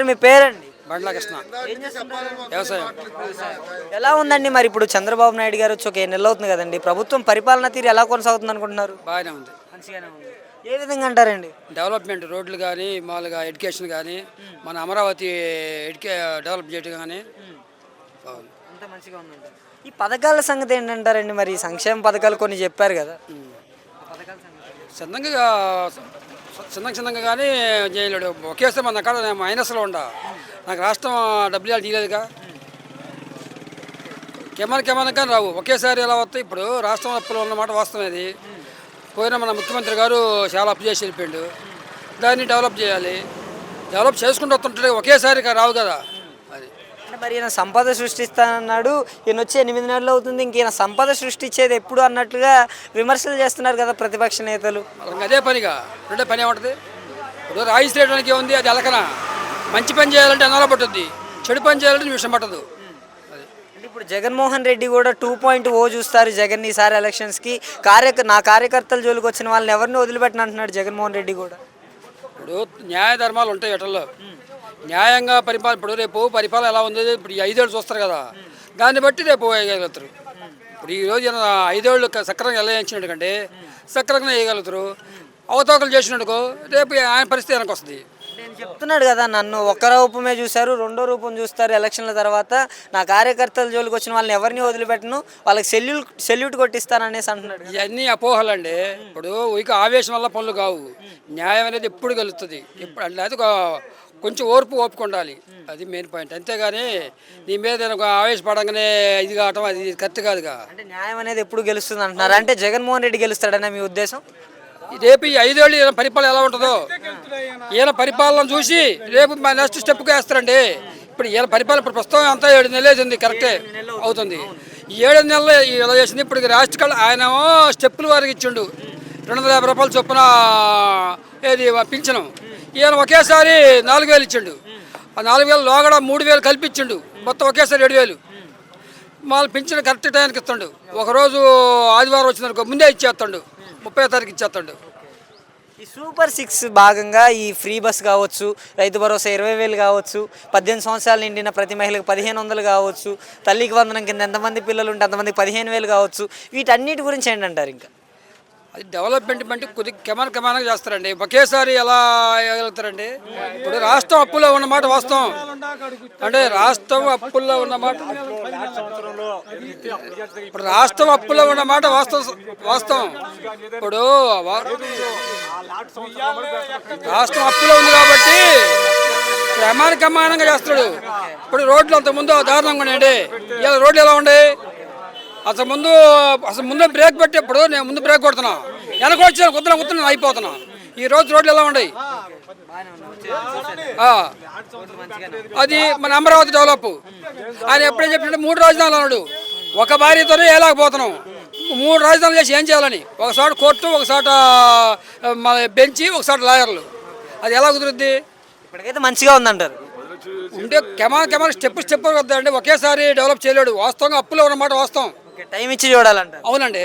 గారు మీ పేరండి? బండ్ల కృష్ణ వ్యవసాయం. ఎలా ఉందండి మరి ఇప్పుడు చంద్రబాబు నాయుడు గారు? వచ్చి ఒక నెలలు అవుతుంది కదండి. ప్రభుత్వం పరిపాలన తీరు ఎలా కొనసాగుతుంది అనుకుంటున్నారు? బాగానే ఉంది. మంచిగానే ఉంది. ఏ విధంగా అంటారండి? డెవలప్మెంట్ రోడ్లు కానీ మామూలుగా ఎడ్యుకేషన్ కానీ మన అమరావతి ఎడ్యుకే డెవలప్ చేయడం కానీ అంత మంచిగా ఉందండి. ఈ పథకాల సంగతి ఏంటంటారండి మరి? సంక్షేమ పథకాలు కొన్ని చెప్పారు కదా. పథకాల సంగతి చిన్నగా చిన్న చిన్నగా కానీ చేయలేడు. ఒకేసారి మన కాడ నేను మైనస్లో ఉండ. నాకు రాష్ట్రం డబ్బులు తీయలేదుగా. కెమెరా కెమెరా కానీ రావు. ఒకేసారి ఎలా వస్తాయి? ఇప్పుడు రాష్ట్రం అప్పులు ఉన్నమాట వాస్తవం ఇది. పోయిన మన ముఖ్యమంత్రి గారు చాలా అప్పు చేసి వెళ్ళిపోయిండు. దాన్ని డెవలప్ చేయాలి. డెవలప్ చేసుకుంటూ వస్తుంటే ఒకేసారి రావు కదా. అంటే మరి ఈయన సంపద సృష్టిస్తానన్నాడు. ఈయన వచ్చి ఎనిమిది నెలలు అవుతుంది ఇంక ఈయన సంపద సృష్టించేది ఎప్పుడు అన్నట్లుగా విమర్శలు చేస్తున్నారు కదా ప్రతిపక్ష నేతలు. అదే పనిగా రెండో పని ఏముంటుంది? ఇప్పుడు రాయి చేయడానికి ఉంది అది అలకన మంచి పని చేయాలంటే అన్నాలో పట్టుద్ది. చెడు పని చేయాలంటే నిమిషం పట్టదు. ఇప్పుడు జగన్మోహన్ రెడ్డి కూడా టూ పాయింట్ ఓ చూస్తారు జగన్ ఈసారి ఎలక్షన్స్కి. కార్యక నా కార్యకర్తల జోలికి వచ్చిన వాళ్ళని ఎవరిని వదిలిపెట్టిన అంటున్నాడు జగన్మోహన్ రెడ్డి కూడా? ఇప్పుడు న్యాయ ధర్మాలు ఉంటాయి ఎటల్లో న్యాయంగా పరిపాలన ఇప్పుడు రేపు పరిపాలన ఎలా ఉంది ఇప్పుడు ఈ ఐదేళ్ళు చూస్తారు కదా. దాన్ని బట్టి రేపు వేయగలుగుతారు. ఇప్పుడు ఈ రోజు ఈయన ఐదేళ్ళు సక్రమంగా ఎలా వేయించినట్టు కంటే సక్రమంగా వేయగలుగుతారు. అవతవకలు చేసినట్టుకో రేపు ఆయన పరిస్థితి వెనక్కి వస్తుంది. నేను చెప్తున్నాడు కదా నన్ను ఒక్క రూపమే చూశారు రెండో రూపం చూస్తారు ఎలక్షన్ల తర్వాత. నా కార్యకర్తల జోలికి వచ్చిన వాళ్ళని ఎవరిని వదిలిపెట్టను? వాళ్ళకి సెల్యూట్ సెల్యూట్ కొట్టిస్తాననేసి అంటున్నాడు. ఇవన్నీ అపోహలండి. ఇప్పుడు ఇక ఆవేశం వల్ల పనులు కావు. న్యాయం అనేది ఎప్పుడు గెలుస్తుంది? ఇప్పుడు అంటే కొంచెం ఓర్పు ఓపిక ఉండాలి. అది మెయిన్ పాయింట్ అంతేగాని నీ మీద ఒక ఆవేశపడంగానే ఇది కావటం అది కరెక్ట్ కాదుగా. అంటే న్యాయం అనేది ఎప్పుడు గెలుస్తుంది అంటున్నారు? అంటే జగన్మోహన్ రెడ్డి గెలుస్తాడనే మీ ఉద్దేశం? రేపు ఈ ఐదేళ్ళు ఈయన పరిపాలన ఎలా ఉంటుందో? ఈయన పరిపాలన చూసి రేపు మా నెక్స్ట్ స్టెప్కి వేస్తారండి. ఇప్పుడు ఈయన పరిపాలన ఇప్పుడు ప్రస్తుతం అంతా ఏడు నెలలు ఉంది కరెక్టే అవుతుంది. ఈ ఏడు నెలలు ఇలా చేసింది. ఇప్పుడు రాష్ట్రాలు ఆయన స్టెప్పుల వారికి ఇచ్చిండు. రెండు వందల యాభై రూపాయలు చొప్పున ఏది పింఛను. ఈయన ఒకేసారి నాలుగు వేలు ఇచ్చిండు. ఆ నాలుగు వేలు లోగడ మూడు వేలు కల్పించిండు మొత్తం ఒకేసారి ఏడు వేలు. మళ్ళీ పెంచిన కరెక్ట్ టైంకి ఇస్తాడు. ఒకరోజు ఆదివారం వచ్చిందనుకో ముందే ఇచ్చేస్తాడు. ముప్పై తారీఖు ఇచ్చేస్తాడు. ఈ సూపర్ సిక్స్ భాగంగా ఈ ఫ్రీ బస్ కావచ్చు రైతు భరోసా ఇరవై వేలు కావచ్చు పద్దెనిమిది సంవత్సరాలు నిండిన ప్రతి మహిళకు పదిహేను వందలు కావచ్చు తల్లికి వందనం కింద ఎంతమంది పిల్లలు ఉంటే అంతమందికి పదిహేను వేలు కావచ్చు వీటన్నిటి గురించి ఏంటంటారు ఇంకా? అది డెవలప్మెంట్ అంటే కొద్ది కెమాన కెమానగా చేస్తారండి. ఒకేసారి ఎలా వెళ్తారండి? ఇప్పుడు రాష్ట్రం అప్పులో ఉన్నమాట వాస్తవం. అంటే రాష్ట్రం అప్పుల్లో ఉన్నమాట ఇప్పుడు రాష్ట్రం అప్పులో ఉన్నమాట వాస్తవం వాస్తవం. ఇప్పుడు రాష్ట్రం అప్పులో ఉంది కాబట్టి ప్రమాణ కమానంగా చేస్తాడు. ఇప్పుడు రోడ్లు అంత ముందు దారుణంగా ఉన్నాయండి. ఇలా రోడ్లు ఎలా ఉండే అసలు ముందు అసలు ముందే బ్రేక్ పెట్టేప్పుడు నేను ముందు బ్రేక్ కొడుతున్నా. వెనక వచ్చి కుదున కుదున అయిపోతున్నా. ఈ రోజు రోడ్లు ఎలా ఉన్నాయి. అది మన అమరావతి డెవలప్ ఆయన ఎప్పుడే చెప్పినట్టు మూడు రాజధానులు అన్నాడు. ఒక భార్యతోనే వేయలేకపోతున్నాం మూడు రాజధానులు చేసి ఏం చేయాలని? ఒకసారి కోర్టు ఒకసారి మన బెంచి ఒకసారి లాయర్లు. అది ఎలా కుదురుద్ది? ఇప్పటికైతే మంచిగా ఉందంటారు. ఉంటే కెమా కెమా స్టెప్ స్టెప్ వద్దండి. ఒకేసారి డెవలప్ చేయలేడు. వాస్తవంగా అప్పులో ఉన్నమాట వాస్తవం. టైం ఇచ్చి చూడాలంటారు. అవునండి.